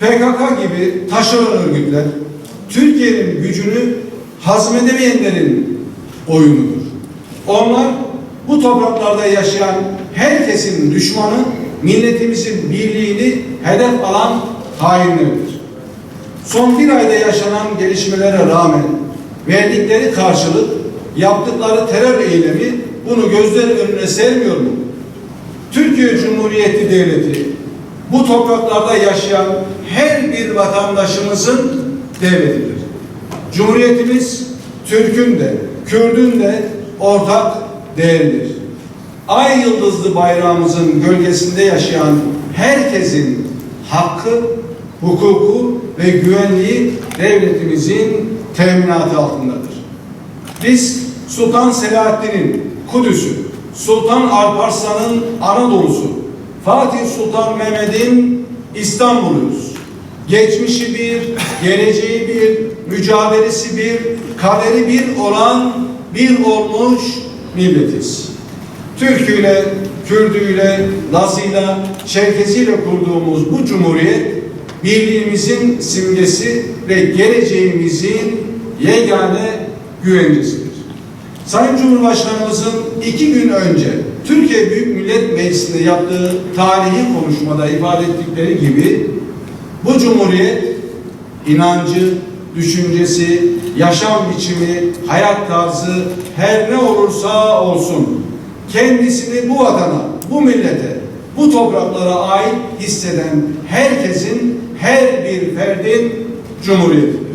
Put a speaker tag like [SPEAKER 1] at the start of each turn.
[SPEAKER 1] PKK gibi taşeron örgütler Türkiye'nin gücünü hazmedemeyenlerin oyunudur. Onlar bu topraklarda yaşayan herkesin düşmanı, milletimizin birliğini hedef alan hainlerdir. Son bir ayda yaşanan gelişmelere rağmen verdikleri karşılık, yaptıkları terör eylemi bunu gözler önüne sermiyor mu? Türkiye Cumhuriyeti Devleti bu topraklarda yaşayan her bir vatandaşımızın devletidir. Cumhuriyetimiz Türk'ün de, Kürd'ün de ortak değerlidir. Ay yıldızlı bayrağımızın gölgesinde yaşayan herkesin hakkı, hukuku ve güvenliği devletimizin teminatı altındadır. Biz Sultan Selahaddin'in Kudüs'ü, Sultan Alparslan'ın Anadolu'su, Fatih Sultan Mehmet'in İstanbul'uyuz. Geçmişi bir, geleceği bir, mücadelesi bir, kaderi bir olan bir olmuş milletiz. Türküyle, Kürdüyle, Lazıyla, Çerkeziyle kurduğumuz bu cumhuriyet birliğimizin simgesi ve geleceğimizin yegane güvencesidir. Sayın Cumhurbaşkanımızın iki gün önce Türkiye Büyük Millet Meclisi'nde yaptığı tarihi konuşmada ifade ettikleri gibi bu cumhuriyet inancı, düşüncesi, yaşam biçimi, hayat tarzı her ne olursa olsun kendisini bu vatana, bu millete, bu topraklara ait hisseden herkesin, her bir ferdin cumhuriyetidir.